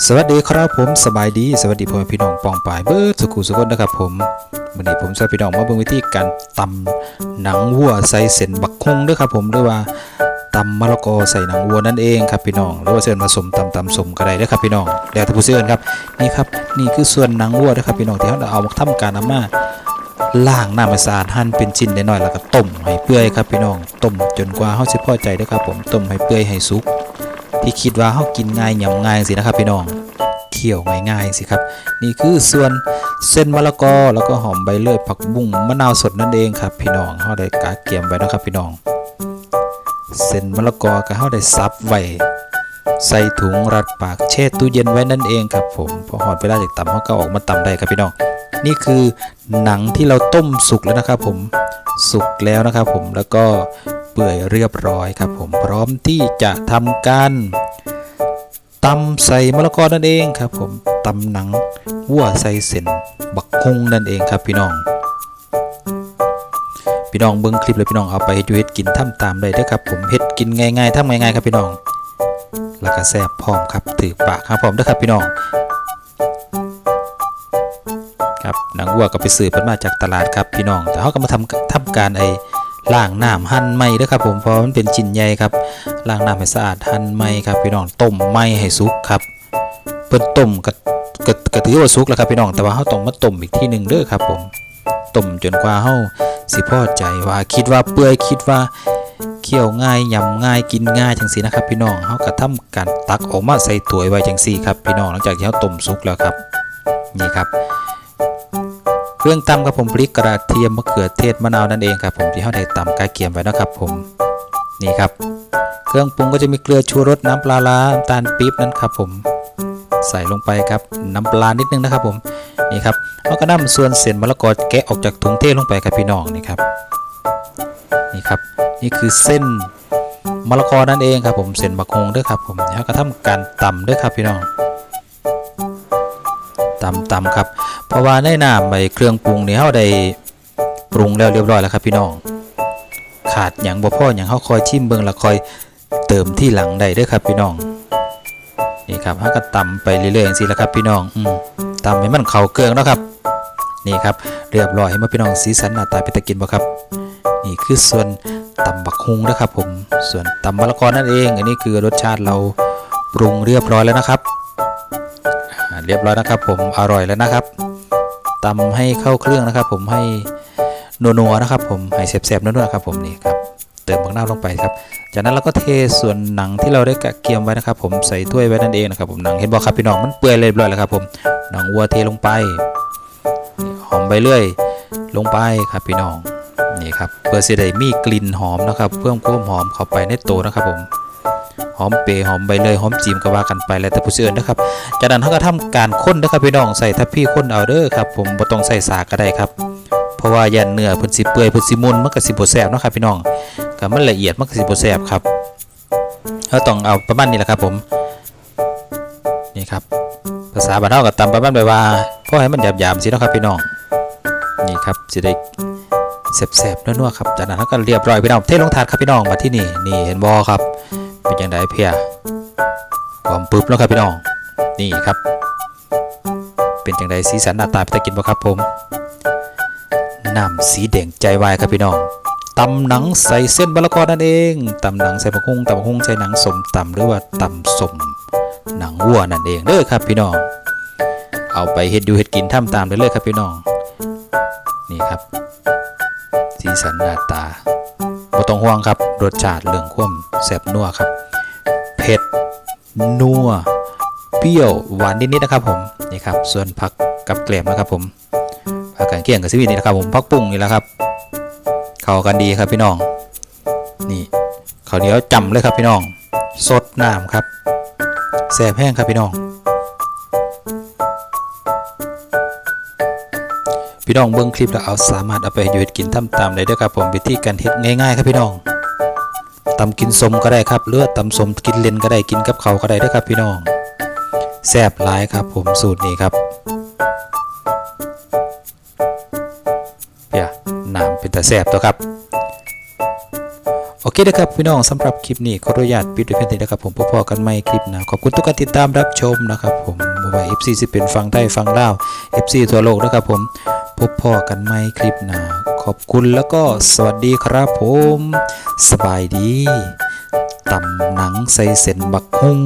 สวัสดีครับผมสบายดี สวัสดีพ่อแม่พี่น้องปองปายเบิร์ดสุขุสุขนนะครับผมวันนี้ผมจะพี่น้องมาเบิ่งวิธีการตำหนังวัวใส่เส้นบักคงด้วยครับผมหรือว่าตำมะละกอใส่หนังวัวนั่นเองครับพี่น้องหรือว่าเส้นผสมตำตำสมก็ได้เด้อครับพี่น้องแล้วแต่ผู้ซื้อครับนี่ครับนี่คือส่วนหนังวัวนะครับพี่น้องที่เราเอามาทำการเอามาล้างน้ำให้สะอาดหั่นเป็นชิ้นน้อยแล้วก็ต้มให้เปื่อยครับพี่น้องต้มจนกว่าเฮาสิพอใจด้อครับผมต้มให้เปื่อยให้สุก ที่คิดว่าเฮากินง่ายหยำง่ายสินะครับพี่น้องเคี่ยวง่ายๆสิครับ นี่คือส่วนเส้นมะละกอแล้วก็หอมใบเลื่อยผักบุ้งมะนาวสดนั่นเองครับพี่น้องเฮาได้กาเกียมไว้นะครับพี่น้อง เส้นมะละกอก็เฮาได้ซับไว้ใส่ถุงรัดปากแช่ตู้เย็นไว้นั่นเองครับผมพอหอดเวลาจากตำเฮาก็ออกมาตำได้ครับพี่น้องนี่คือหนังที่เราต้มสุกแล้วนะครับผมสุกแล้วนะครับผมแล้วก็ เปื่อยเรียบร้อยครับผมพร้อมที่จะทำการตำใส่มะละกอนั่นเองครับผมตำหนังวัวใส่เส้นบักคงนั่นเองครับพี่น้อง พี่น้องเบิ้งคลิปเลยพี่น้องเอาไปเฮ็ดยูเฮ็ดกินทำตามได้เด้อครับผมเฮ็ดกินง่ายๆทำง่ายๆครับพี่น้อง แล้วก็แซ่บพร้อมครับถือปากครับพร้อมเด้อครับพี่น้องครับหนังวัวก็ไปซื้อเพิ่นมาจากตลาดครับพี่น้อง แต่เขาก็มาทำทำการไอ้ ล้างน้ำหั่นไมเด้อครับผมเพราะมันเป็นชิ้นใหญ่ครับล้างน้ำให้สะอาดหั่นไหมครับพี่น้องต้มไหมให้สุกครับเพิ่นต้มก็ก็ก็ถือว่าสุกแล้วครับพี่น้องแต่ว่าเฮาต้องมาต้มอีกทีหนึงเด้อครับผมต้มจนกว่าเฮาสิพอใจว่าคิดว่าเปื่อยคิดว่าเคี่ยวง่ายยำง่ายกินง่ายจังซี่นะครับ พี่น้องเฮาก็ทำการตักออกมาใส่ถ้วยไว้จังซี่ครับพี่น้องหลังจากที่เฮาต้มสุกแล้วครับนี่ครับ เครื่องตำครับผมพริกกระเทียมมะเขือเทศมะนาวนั่นเองครับผมที่เขาได้ตำกาเกียมไว้นะครับผมนี่ครับ เครื่องปรุงก็จะมีเกลือชูรสน้ำปลาร้าน้ำตาลปี๊บนั่นครับผมใส่ลงไปครับน้ำปลานิดนึงนะครับผมนี่ครับแล้วก็นำส่วนเส้นมะละกอแกะออกจากถุงเทลงไปครับพี่น้องนี่ครับนี่ครับนี่คือเส้นมะละกอนั่นเองครับผมเส้นบะคงด้วยครับผมแล้วก็ทำการตำด้วยครับพี่น้องตำตำครับ เพราะว่าในน้ำใบเครื่องปรุงนี่เฮาได้ปรุงแล้วเรียบร้อยแล้วครับพี่น้อง ขาดหยังบ่พอหยังเฮาคอยชิมเบิ่งแล้วคอยเติมที่หลังได้ด้อครับพี่น้องนี่ครับเฮาก็ตำไปเรื่อยๆจังซี่แหละครับพี่น้องอืมตำให้มันเข้าเครื่องแล้วครับ นี่ครับเรียบร้อยให้มาพี่น้องสีสันหน้าตาเป็นตะกินบ่ครับนี่คือส่วนตำบักฮุงนะครับผมส่วนตำมะละกอนั่นเอง อันนี้คือรสชาติเราปรุงเรียบร้อยแล้วนะครับ เรียบร้อยนะครับผมอร่อยแล้วนะครับ ตำให้เข้าเครื่องนะครับ ผมให้นัวๆนะครับ ผมให้แซ่บๆนัวๆนะครับ ผมนี่ครับเติมผักน้ำลงไปครับจากนั้นเราก็เทส่วนหนังที่เราได้กะเกียมไว้นะครับ ผมใส่ถ้วยไว้นั่นเองนะครับ ผมหนังเห็นบอกครับพี่น้องมันเปื่อยเรียบร้อยแล้วครับ ผมหนังวัวเทลงไปหอมใบเลื่อย ลงไปครับพี่น้องนี่ครับเพื่อสิได้มีกลิ่นหอมนะครับ เพิ่มความหอมเข้าไปในโตวนะครับผม หอมเปย์หอมใบเลยหอมจีมก็ว่ากันไปแล้วแต่ผู้ซื้อนะครับจากนั้นเขาก็ทำการค้นนะครับพี่น้องใส่ทัพพี่ค้นเอาเด้อครับผมบ่ต้องใส่สากก็ได้ครับ เพราะว่ายันเนื้อเพิ่นสิเปื่อยเพิ่นสิมุนมันก็สิบ่แซ่บเนาะครับพี่น้องก็มันละเอียดมันก็สิบ่แซ่บครับเราต้องเอาประมาณนี้แหละครับผมนี่ครับภาษาบ้านเฮาก็ตำประมาณแบว่าพอให้มันหยาบๆสิเนาะครับพี่น้องนี่ครับสิได้แซ่บๆนัวๆครับจากนั้นเราก็เรียบร้อยพี่น้องเทลงถาดครับพี่น้องมาที่นี่นี่เห็นบ่ครับ เป็นยังไงเพียความปึ๊บแล้วครับพี่น้องนี่ครับ เป็นจังไดสีสันหน้าตาเป็นตะกินบ่ครับผมน้ำสีแดงใจวายครับพี่น้องตำหนังใส่เส้นมะละกอนั่นเองตำหนังใส่ผักหุ้งตำผักหุ้งใส่หนังสมตำหรือว่าตำสมหนังวัวนั่นเองเด้อครับพี่น้อง เอาไปเฮ็ดอยู่เฮ็ดกินทำตามได้เลยครับพี่น้อง นี่ครับ สีสันหน้าตา บ่ต้องห่วงครับ รสชาติเรื่องความแซ่บนัวครับ เผ็ด นัว เปรี้ยว หวานนิดๆนะครับผม นี่ครับ ส่วนผักกับแกล้มนะครับผมผักกันเกี่ยงกับซีวิตนี่นะครับผมผักปุ้งนี่แหละครับ เข้ากันดีครับพี่น้อง นี่ข้าวเหนียวจำเลยครับพี่น้อง สดน้ำครับแซ่บแห้งครับพี่น้อง พี่น้องเบิ้งคลิปแล้วเอาสามารถเอาไปอยู่เฮ็ดกินทำตามได้ด้วยครับผมวิธีการเฮ็ดง่ายๆครับพี่น้องตำกินสมก็ได้ครับเลือดตำสมกินเลนก็ได้กินกับเขาก็ได้ด้วยครับพี่น้องแซ่บร้ายครับผมสูตรนี้ครับเปียน้ำเป็นแต่แซ่บตัวครับโอเคนะครับพี่น้องสำหรับคลิปนี้ขออนุญาตปิดด้วยเพียงเท่านี้นะครับผมพอๆกันไม่คลิปนะขอบคุณทุกการติดตามรับชมนะครับผมว่า FC สิเป็นฟังได้ฟังเล่า FC ทั่วโลกนะครับผม พบพ่อกันไหมคลิปหน้าขอบคุณแล้วก็สวัสดีครับผม สบายดีตำหนังใส่เส้นบักฮุง